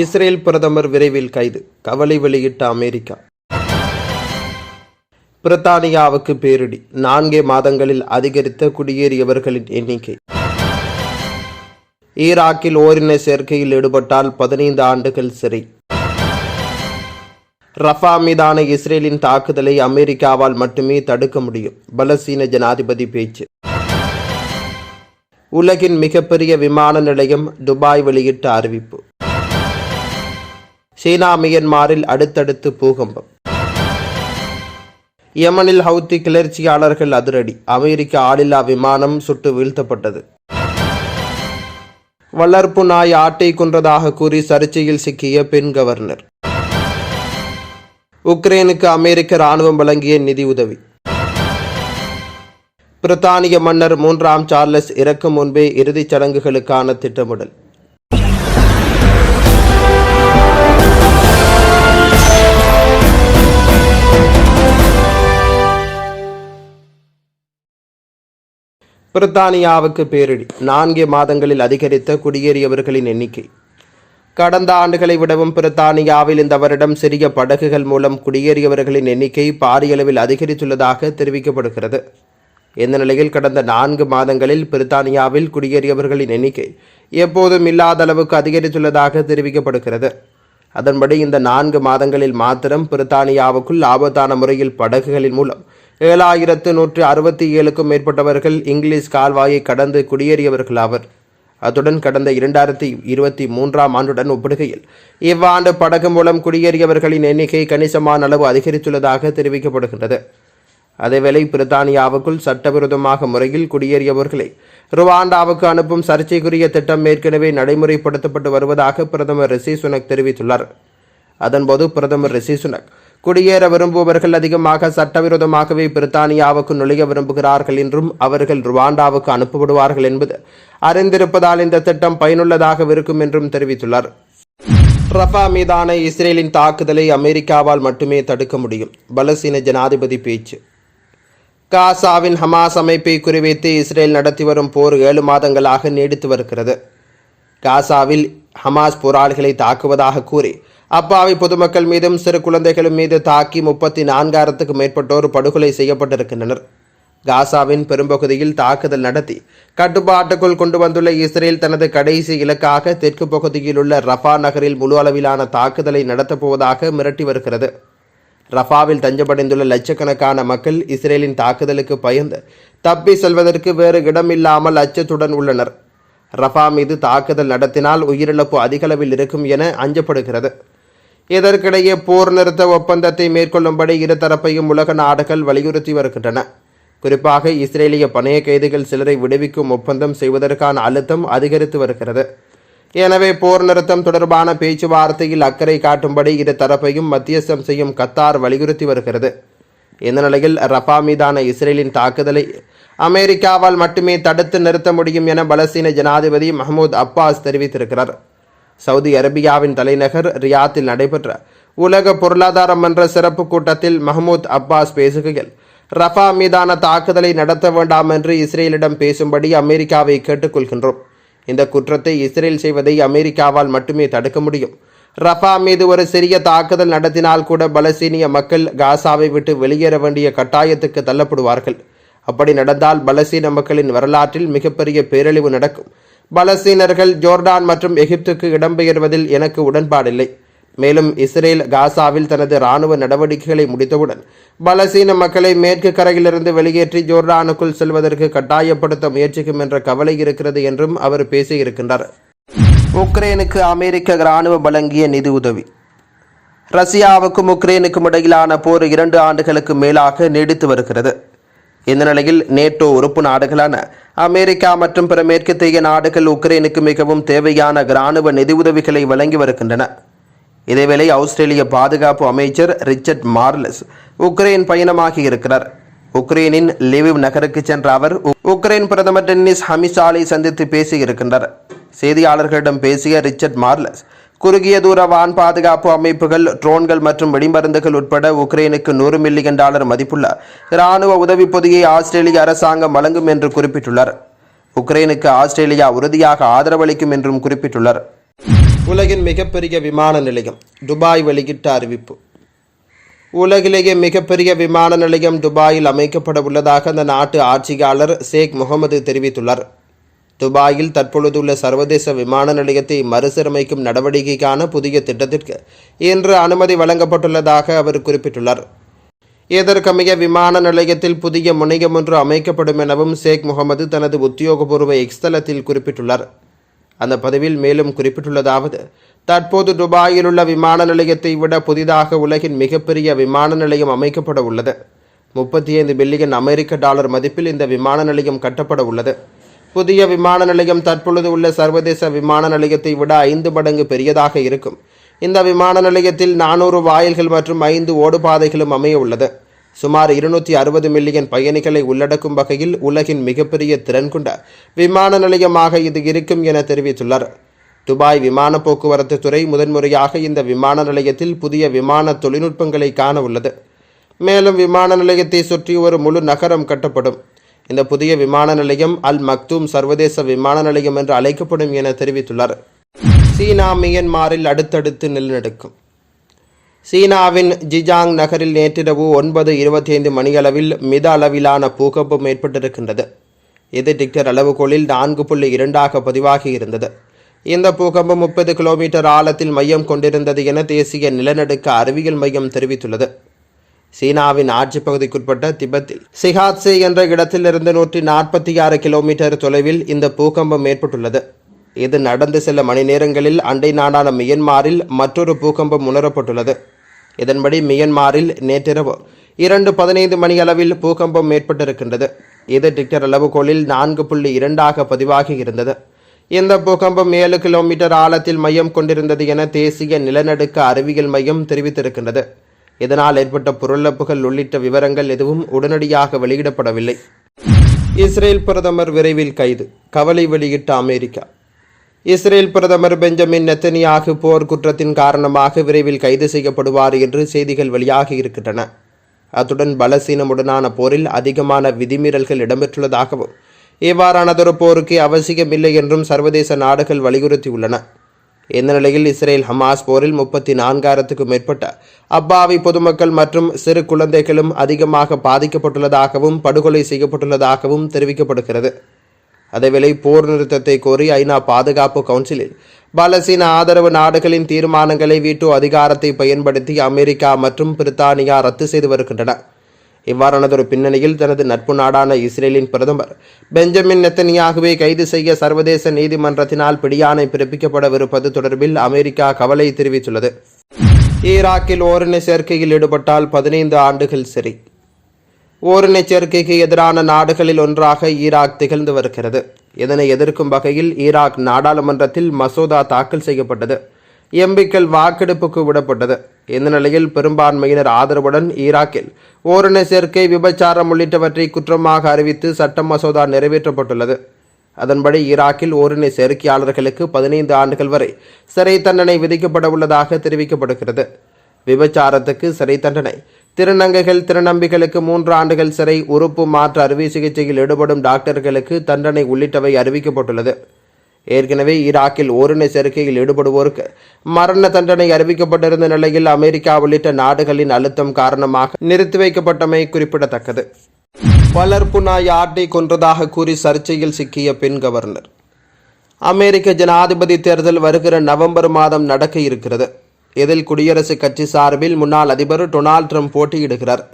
Israel பிரதமர் விரைவில் கைது. கவலை வெளியிட்ட அமெரிக்கா. பிரித்தானியாவுக்கு பேரிடி. நான்கே மாதங்களில் அதிகரித்த குடியேறியவர்களின் எண்ணிக்கை. ஈராக்கில் ஓரின சேர்க்கையில் ஈடுபட்டால் பதினைந்து ஆண்டுகள் சிறை. ரஃபா மீதான இஸ்ரேலின் தாக்குதலை அமெரிக்காவால் மட்டுமே தடுக்க முடியும். பலஸ்தீன ஜனாதிபதி பேச்சு. உலகின் மிகப்பெரிய விமான நிலையம் துபாய் வெளியிட்ட அறிவிப்பு. சீனா மியன்மாரில் அடுத்தடுத்து பூகம்பம். யமனில் ஹவுத்தி கிளர்ச்சியாளர்கள் அதிரடி. அமெரிக்க ஆளில்லா விமானம் சுட்டு வீழ்த்தப்பட்டது. வளர்ப்பு நாய் ஆட்டை கொன்றதாக கூறி சர்ச்சையில் சிக்கிய பெண் கவர்னர். உக்ரைனுக்கு அமெரிக்க ராணுவம் வழங்கிய நிதி உதவி பிரித்தானிய மன்னர் மூன்றாம் சார்லஸ் இறக்கும் முன்பே இறுதிச் சடங்குகளுக்கான திட்டமிடல். பிரித்தானியாவுக்கு பேரிடி. நான்கு மாதங்களில் அதிகரித்த குடியேறியவர்களின் எண்ணிக்கை. கடந்த ஆண்டுகளை விடவும் பிரித்தானியாவில் இந்த வருடம் சிறிய படகுகள் மூலம் குடியேறியவர்களின் எண்ணிக்கை பாரியளவில் அதிகரித்துள்ளதாக தெரிவிக்கப்படுகிறது. இந்த நிலையில் கடந்த நான்கு மாதங்களில் பிரித்தானியாவில் குடியேறியவர்களின் எண்ணிக்கை எப்போதும் இல்லாத அளவுக்கு அதிகரித்துள்ளதாக தெரிவிக்கப்படுகிறது. அதன்படி இந்த நான்கு மாதங்களில் மாத்திரம் பிரித்தானியாவுக்குள் ஆபத்தான முறையில் படகுகளின் மூலம் ஏழாயிரத்து நூற்று அறுபத்தி ஏழுக்கும் மேற்பட்டவர்கள் இங்கிலீஷ் கால்வாயை கடந்து குடியேறியவர்கள் ஆவர். அத்துடன் கடந்த இரண்டாயிரத்தி இருபத்தி மூன்றாம் ஆண்டுடன் ஒப்பிடுகையில் இவ்வாண்டு படகு மூலம் குடியேறியவர்களின் எண்ணிக்கை கணிசமான அளவு அதிகரித்துள்ளதாக தெரிவிக்கப்படுகின்றது. அதேவேளை பிரித்தானியாவுக்குள் சட்டவிரோதமாக முறையில் குடியேறியவர்களை ருவாண்டாவுக்கு அனுப்பும் சர்ச்சைக்குரிய திட்டம் ஏற்கனவே நடைமுறைப்படுத்தப்பட்டு வருவதாக பிரதமர் ரிஷி சுனக் தெரிவித்துள்ளார். அதன்போது பிரதமர் ரிஷி சுனக் குடியேற விரும்புபவர்கள் அதிகமாக சட்டவிரோதமாகவே பிரித்தானியாவுக்கு நுழைய விரும்புகிறார்கள் என்றும் அவர்கள் ருவாண்டாவுக்கு அனுப்பப்படுவார்கள் என்பது அறிந்திருப்பதால் இந்த திட்டம் பயனுள்ளதாக இருக்கும் என்றும் தெரிவித்துள்ளார். ரஃபா மீதான இஸ்ரேலின் தாக்குதலை அமெரிக்காவால் மட்டுமே தடுக்க முடியும். பலசீன ஜனாதிபதி பேச்சு. காசாவின் ஹமாஸ் அமைப்பை குறிவைத்து இஸ்ரேல் நடத்தி வரும் போர் ஏழு மாதங்களாக நீடித்து வருகிறது. காசாவில் ஹமாஸ் போராளிகளை தாக்குவதாக கூறி அப்பாவி பொதுமக்கள் மீதும் சிறு குழந்தைகளும் மீது தாக்கி முப்பத்தி நான்காயிரத்துக்கு மேற்பட்டோர் படுகொலை செய்யப்பட்டிருக்கின்றனர். காசாவின் பெரும்பகுதியில் தாக்குதல் நடத்தி கட்டுப்பாட்டுக்குள் கொண்டு வந்துள்ள இஸ்ரேல் தனது கடைசி இலக்காக தெற்கு பகுதியில் உள்ள ரஃபா நகரில் முழு அளவிலான தாக்குதலை நடத்தப் போவதாக மிரட்டி வருகிறது. ரஃபாவில் தஞ்சமடைந்துள்ள லட்சக்கணக்கான மக்கள் இஸ்ரேலின் தாக்குதலுக்கு பயந்து தப்பி செல்வதற்கு வேறு இடமில்லாமல் அச்சத்துடன் உள்ளனர். ரஃபா மீது தாக்குதல் நடத்தினால் உயிரிழப்பு அதிகளவில் இருக்கும் என அஞ்சப்படுகிறது. இதற்கிடையே போர் நிறுத்த ஒப்பந்தத்தை மேற்கொள்ளும்படி இருதரப்பையும் உலக நாடுகள் வலியுறுத்தி வருகின்றன. குறிப்பாக இஸ்ரேலிய பணைய கைதிகள் சிலரை விடுவிக்கும் ஒப்பந்தம் செய்வதற்கான அழுத்தம் அதிகரித்து வருகிறது. எனவே போர் நிறுத்தம் தொடர்பான பேச்சுவார்த்தையில் அக்கறை காட்டும்படி இரு தரப்பையும் மத்தியஸ்தம் செய்யும் கத்தார் வலியுறுத்தி வருகிறது. இந்த நிலையில் ரஃபா மீதான இஸ்ரேலின் தாக்குதலை அமெரிக்காவால் மட்டுமே தடுத்து நிறுத்த முடியும் என பலஸ்தீன ஜனாதிபதி மஹமூத் அப்பாஸ் தெரிவித்திருக்கிறார். சவுதி அரேபியாவின் தலைநகர் ரியாத்தில் நடைபெற்ற உலக பொருளாதார மன்ற சிறப்பு கூட்டத்தில் மஹமூத் அப்பாஸ் பேசுகையில் ரஃபா மீதான தாக்குதலை நடத்த வேண்டாம் என்று இஸ்ரேலிடம் பேசும்படி அமெரிக்காவை கேட்டுக்கொள்கின்றோம். இந்த குற்றத்தை இஸ்ரேல் செய்வதை அமெரிக்காவால் மட்டுமே தடுக்க முடியும். ரஃபா மீது ஒரு சிறிய தாக்குதல் நடத்தினால் கூட பலஸ்தீனிய மக்கள் காசாவை விட்டு வெளியேற வேண்டிய கட்டாயத்துக்கு தள்ளப்படுவார்கள். அப்படி நடந்தால் பலஸ்தீன மக்களின் வரலாற்றில் மிகப்பெரிய பேரழிவு நடக்கும். பலஸ்தீனர்கள் ஜோர்டான் மற்றும் எகிப்துக்கு இடம்பெயர்வதில் எனக்கு உடன்பாடில்லை. மேலும் இஸ்ரேல் காசாவில் தனது இராணுவ நடவடிக்கைகளை முடித்தவுடன் பலசீன மக்களை மேற்கு கரையிலிருந்து வெளியேற்றி ஜோர்டானுக்குள் செல்வதற்கு கட்டாயப்படுத்த முயற்சிக்கும் என்ற கவலை இருக்கிறது என்றும் அவர் பேசியிருக்கின்றார். உக்ரைனுக்கு அமெரிக்க இராணுவ வழங்கிய நிதி உதவி. ரஷ்யாவுக்கும் உக்ரைனுக்கும் இடையிலான போர் இரண்டு ஆண்டுகளுக்கு மேலாக நீடித்து வருகிறது. இந்த நிலையில் நேட்டோ உறுப்பு நாடுகளான அமெரிக்கா மற்றும் பிற மேற்கத்திய நாடுகள் உக்ரைனுக்கு மிகவும் தேவையான இராணுவ நிதியுதவிகளை வழங்கி வருகின்றன. இதேவேளை ஆஸ்திரேலிய பாதுகாப்பு அமைச்சர் ரிச்சர்ட் மார்லஸ் உக்ரைன் பயணமாகி இருக்கிறார். உக்ரைனின் லிவிவ் நகருக்கு சென்ற அவர் உக்ரைன் பிரதமர் டென்னிஸ் ஹமிசாலை சந்தித்து பேசியிருக்கின்றார். செய்தியாளர்களிடம் பேசிய ரிச்சர்ட் மார்லஸ் குறுகிய தூர வான் பாதுகாப்பு அமைப்புகள் ட்ரோன்கள் மற்றும் வெடிமருந்துகள் உட்பட உக்ரைனுக்கு நூறு மில்லியன் டாலர் மதிப்புள்ள இராணுவ உதவி பொதியை ஆஸ்திரேலிய அரசாங்கம் வழங்கும் என்று குறிப்பிட்டுள்ளார். உக்ரைனுக்கு ஆஸ்திரேலியா உறுதியாக ஆதரவளிக்கும் என்றும் குறிப்பிட்டுள்ளார். உலகின் மிகப்பெரிய விமான நிலையம் துபாய் வெளியிட்ட அறிவிப்பு. உலகிலேயே மிகப்பெரிய விமான நிலையம் துபாயில் அமைக்கப்பட உள்ளதாக அந்த நாட்டு ஆட்சியாளர் ஷேக் முகமது தெரிவித்துள்ளார். துபாயில் தற்பொழுதுள்ள சர்வதேச விமான நிலையத்தை மறுசீரமைக்கும் நடவடிக்கைக்கான புதிய திட்டத்திற்கு இன்று அனுமதி வழங்கப்பட்டுள்ளதாக அவர் குறிப்பிட்டுள்ளார். இதற்கமைய விமான நிலையத்தில் புதிய முனையம் ஒன்று அமைக்கப்படும் எனவும் ஷேக் முகமது தனது உத்தியோகபூர்வ எக்ஸ்தலத்தில் குறிப்பிட்டுள்ளார். அந்த பதிவில் மேலும் குறிப்பிட்டுள்ளதாவது தற்போது துபாயில் உள்ள விமான நிலையத்தை விட புதிதாக உலகின் மிகப்பெரிய விமான நிலையம் அமைக்கப்பட உள்ளது. முப்பத்தி ஐந்து பில்லியன் அமெரிக்க டாலர் மதிப்பில் இந்த விமான நிலையம் கட்டப்பட உள்ளது. புதிய விமான நிலையம் தற்பொழுது உள்ள சர்வதேச விமான நிலையத்தை விட ஐந்து மடங்கு பெரியதாக இருக்கும். இந்த விமான நிலையத்தில் நானூறு வாயில்கள் மற்றும் ஐந்து ஓடுபாதைகளும் அமைய உள்ளது. சுமார் இருநூற்றி அறுபது மில்லியன் பயணிகளை உள்ளடக்கும் வகையில் உலகின் மிகப்பெரிய திறன் கொண்ட விமான நிலையமாக இது இருக்கும் என தெரிவித்துள்ளார். துபாய் விமான போக்குவரத்து துறை முதன்முறையாக இந்த விமான நிலையத்தில் புதிய விமான தொழில்நுட்பங்களை காண உள்ளது. மேலும் விமான நிலையத்தை சுற்றி ஒரு முழு நகரம் கட்டப்படும். இந்த புதிய விமான நிலையம் அல் மக்தூம் சர்வதேச விமான நிலையம் என்று அழைக்கப்படும் என தெரிவித்துள்ளார். சீனா மியன்மாரில் அடுத்தடுத்து நிலநடுக்கம். சீனாவின் ஜிஜாங் நகரில் நேற்றிரவு ஒன்பது இருபத்தி ஐந்து மணியளவில் மித அளவிலான பூகம்பம் ஏற்பட்டிருக்கின்றது. இது டிக்டர் அளவுகோலில் நான்கு புள்ளி இரண்டாக பதிவாகி இருந்தது. இந்த பூகம்பம் முப்பது கிலோமீட்டர் ஆழத்தில் மையம் கொண்டிருந்தது என தேசிய நிலநடுக்க அறிவியல் மையம் தெரிவித்துள்ளது. சீனாவின் ஆட்சி பகுதிக்குட்பட்ட திபெத்தில் சிகாத்சே என்ற இடத்திலிருந்து நூற்றி நாற்பத்தி ஆறு கிலோமீட்டர் தொலைவில் இந்த பூகம்பம் ஏற்பட்டுள்ளது. இது நடந்து சில மணி நேரங்களில் அண்டை நாடான மியன்மாரில் மற்றொரு பூகம்பம் உணரப்பட்டுள்ளது. இதன்படி மியன்மாரில் நேற்றிரவு இரண்டு பதினைந்து மணி அளவில் பூகம்பம் ஏற்பட்டிருக்கின்றது. இது டிக்டர் அளவுகோலில் நான்கு புள்ளி இரண்டாக பதிவாகி இருந்தது. இந்த பூகம்பம் ஏழு கிலோமீட்டர் ஆழத்தில் மையம் கொண்டிருந்தது என தேசிய நிலநடுக்க அறிவியல் மையம் தெரிவித்திருக்கின்றது. இதனால் ஏற்பட்ட பொருளிழப்புகள் உள்ளிட்ட விவரங்கள் எதுவும் உடனடியாக வெளியிடப்படவில்லை. இஸ்ரேல் பிரதமர் விரைவில் கைது. கவலை வெளியிட்ட அமெரிக்கா. இஸ்ரேல் பிரதமர் பெஞ்சமின் நெத்தனியாகு போர் குற்றத்தின் காரணமாக விரைவில் கைது செய்யப்படுவார் என்று செய்திகள் வெளியாகி இருக்கின்றன. அத்துடன் பலசீனமுடனான போரில் அதிகமான விதிமீறல்கள் இடம்பெற்றுள்ளதாகவும் இவ்வாறானதொரு போருக்கு அவசியமில்லை என்றும் சர்வதேச நாடுகள் வலியுறுத்தியுள்ளன. இந்த நிலையில் இஸ்ரேல் ஹமாஸ் போரில் முப்பத்தி நான்காயிரத்துக்கும் மேற்பட்ட அப்பாவி பொதுமக்கள் மற்றும் சிறு குழந்தைகளும் அதிகமாக பாதிக்கப்பட்டுள்ளதாகவும் படுகொலை செய்யப்பட்டுள்ளதாகவும் தெரிவிக்கப்படுகிறது. அதேவேளை போர் நிறுத்தத்தை கோரி ஐநா பாதுகாப்பு கவுன்சிலில் பலசீன ஆதரவு நாடுகளின் தீர்மானங்களை வீட்டு அதிகாரத்தை பயன்படுத்தி அமெரிக்கா மற்றும் பிரித்தானியா ரத்து செய்து வருகின்றன. இவ்வாறானதொரு பின்னணியில் தனது நட்பு நாடான இஸ்ரேலின் பிரதமர் பெஞ்சமின் நெத்தனியாகவே கைது செய்ய சர்வதேச நீதிமன்றத்தினால் பிடியாணை பிறப்பிக்கப்படவிருப்பது தொடர்பில் அமெரிக்கா கவலை தெரிவித்துள்ளது. ஈராக்கில் ஓரின சேர்க்கையில் ஈடுபட்டால் பதினைந்து ஆண்டுகள் சிறை. ஓரின சேர்க்கைக்கு எதிரான நாடுகளில் ஒன்றாக ஈராக் திகழ்ந்து வருகிறது. இதனை எதிர்க்கும் வகையில் ஈராக் நாடாளுமன்றத்தில் மசோதா தாக்கல் செய்யப்பட்டது. எம்பிக்கள் வாக்கெடுப்புக்கு விடப்பட்டது. இந்த நிலையில் பெரும்பான்மையினர் ஆதரவுடன் ஈராக்கில் ஓரண சேர்க்கை விபச்சாரம் உள்ளிட்டவற்றை குற்றமாக அறிவித்து சட்ட மசோதா நிறைவேற்றப்பட்டுள்ளது. அதன்படி ஈராக்கில் ஓரின சேர்க்கையாளர்களுக்கு பதினைந்து ஆண்டுகள் வரை சிறை தண்டனை விதிக்கப்பட உள்ளதாக தெரிவிக்கப்படுகிறது. விபச்சாரத்துக்கு சிறை தண்டனை திருநங்கைகள் திருநம்பிகளுக்கு மூன்று ஆண்டுகள் சிறை உறுப்பு மாற்று அறுவை சிகிச்சையில் ஈடுபடும் டாக்டர்களுக்கு தண்டனை உள்ளிட்டவை அறிவிக்கப்பட்டுள்ளது. ஏற்கனவே ஈராக்கில் ஓரின சேர்க்கையில் ஈடுபடுவோருக்கு மரண தண்டனை அறிவிக்கப்பட்டிருந்த நிலையில் அமெரிக்கா உள்ளிட்ட நாடுகளின் அழுத்தம் காரணமாக நிறுத்தி வைக்கப்பட்டமை குறிப்பிடத்தக்கது. வளர்ப்பு நாய் ஆட்டை கொன்றதாக கூறி சர்ச்சையில் சிக்கிய பெண் கவர்னர். அமெரிக்க ஜனாதிபதி தேர்தல் வருகிற நவம்பர் மாதம் நடக்க இருக்கிறது. இதில் குடியரசுக் கட்சி சார்பில் முன்னாள் அதிபர் டொனால்ட் ட்ரம்ப் போட்டியிடுகிறார்.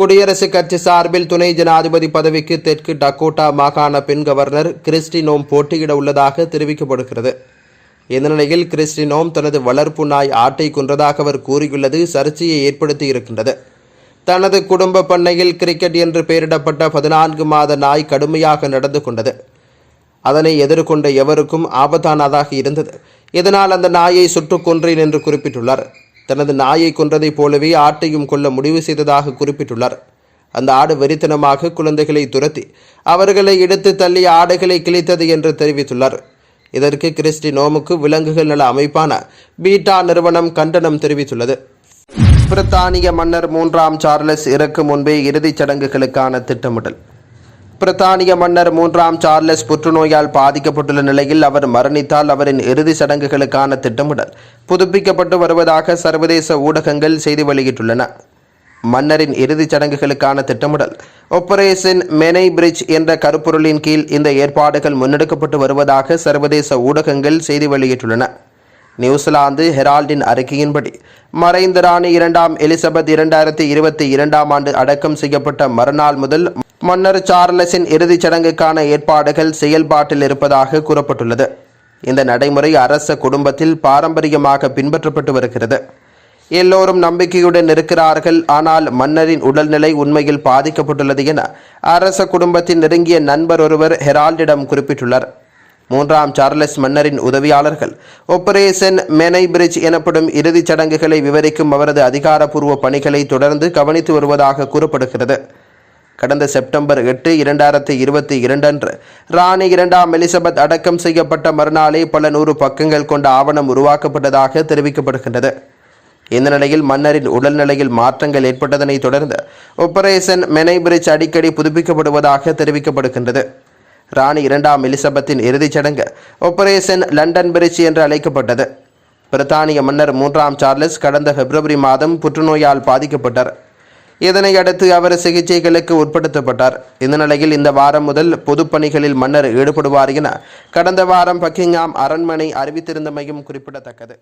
குடியரசுக் கட்சி சார்பில் துணை ஜனாதிபதி பதவிக்கு தெற்கு டக்கோட்டா மாகாண பெண் கவர்னர் கிறிஸ்டினோம் போட்டியிட உள்ளதாக தெரிவிக்கப்படுகிறது. இந்த நிலையில் கிறிஸ்டினோம் தனது வளர்ப்பு நாய் ஆட்டை கொன்றதாக அவர் கூறியுள்ளது சர்ச்சையை ஏற்படுத்தி இருக்கின்றது. தனது குடும்ப பண்ணையில் கிரிக்கெட் என்று பெயரிடப்பட்ட பதினான்கு மாத நாய் கடுமையாக நடந்து கொண்டது. அதனை எதிர்கொண்ட எவருக்கும் ஆபத்தானதாக இருந்தது. இதனால் அந்த நாயை சுட்டுக் கொன்றேன் என்று குறிப்பிட்டுள்ளார். தனது நாயை கொன்றதைப் போலவே ஆட்டையும் கொல்ல முடிவு செய்ததாக குறிப்பிட்டுள்ளார். அந்த ஆடு வெறித்தனமாக குழந்தைகளை துரத்தி அவர்களை எடுத்து தள்ளி ஆடைகளை கிழித்தது என்று தெரிவித்துள்ளார். இதற்கு கிறிஸ்டி நோமுக்கு விலங்குகள் நல அமைப்பான பீட்டா நிறுவனம் கண்டனம் தெரிவித்துள்ளது. பிரித்தானிய மன்னர் மூன்றாம் சார்லஸ் இறக்கும் முன்பே இறுதிச் சடங்குகளுக்கான திட்டமிடல். பிரித்தானிய மன்னர் மூன்றாம் சார்லஸ் புற்றுநோயால் பாதிக்கப்பட்டுள்ள நிலையில் அவர் மரணித்தால் அவரின் இறுதி சடங்குகளுக்கான திட்டமிடல் புதுப்பிக்கப்பட்டு வருவதாக சர்வதேச ஊடகங்கள் செய்தி வெளியிட்டுள்ளன. மன்னரின் இறுதிச் சடங்குகளுக்கான திட்டமிடல் ஒப்பரேஷன் மெனை பிரிட்ஜ் என்ற கருப்பொருளின் கீழ் இந்த ஏற்பாடுகள் முன்னெடுக்கப்பட்டு வருவதாக சர்வதேச ஊடகங்கள் செய்தி வெளியிட்டுள்ளன. நியூசிலாந்து ஹெரால்டின் அறிக்கையின்படி மறைந்த ராணி இரண்டாம் எலிசபெத் இரண்டாயிரத்தி இருபத்தி இரண்டாம் ஆண்டு அடக்கம் செய்யப்பட்ட மறுநாள் முதல் மன்னர் சார்லஸின் இறுதிச் சடங்குக்கான ஏற்பாடுகள் செயல்பாட்டில் இருப்பதாக கூறப்பட்டுள்ளது. இந்த நடைமுறை அரச குடும்பத்தில் பாரம்பரியமாக பின்பற்றப்பட்டு வருகிறது. எல்லோரும் நம்பிக்கையுடன் இருக்கிறார்கள் ஆனால் மன்னரின் உடல்நிலை உண்மையில் பாதிக்கப்பட்டுள்ளது என அரச குடும்பத்தின் நெருங்கிய நண்பர் ஒருவர் ஹெரால்டிடம் குறிப்பிட்டுள்ளார். மூன்றாம் சார்லஸ் மன்னரின் உதவியாளர்கள். ஆபரேஷன் மெனை பிரிட்ஜ் எனப்படும் இறுதிச் சடங்குகளை விவரிக்கும் அவரது அதிகாரப்பூர்வ பணிகளை தொடர்ந்து கவனித்து வருவதாக கூறப்படுகிறது. கடந்த செப்டம்பர் எட்டு இரண்டாயிரத்தி இருபத்தி இரண்டன்று ராணி இரண்டாம் எலிசபெத் அடக்கம் செய்யப்பட்ட மறுநாளே பல நூறு பக்கங்கள் கொண்ட ஆவணம் உருவாக்கப்பட்டதாக தெரிவிக்கப்படுகின்றது. இந்த நிலையில் மன்னரின் உடல்நிலையில் மாற்றங்கள் ஏற்பட்டதனை தொடர்ந்து ஆபரேஷன் மெனை பிரிட்ஜ் அடிக்கடி புதுப்பிக்கப்படுவதாக தெரிவிக்கப்படுகின்றது. ராணி இரண்டாம் எலிசபெத்தின் இறுதிச் சடங்கு ஆபரேஷன் லண்டன் பிரிட்ஜ் என்று அழைக்கப்பட்டது. பிரித்தானிய மன்னர் மூன்றாம் சார்லஸ் கடந்த பிப்ரவரி மாதம் புற்றுநோயால் பாதிக்கப்பட்டார். இதனை அடுத்து அவர் சிகிச்சைகளுக்கு உட்படுத்தப்பட்டார். இந்த நிலையில் இந்த வாரம் முதல் பொதுப்பணிகளில் மன்னர் ஈடுபடுவார் என கடந்த வாரம் பக்கிங்ஹாம் அரண்மனை அறிவித்திருந்தமையும் குறிப்பிடத்தக்கது.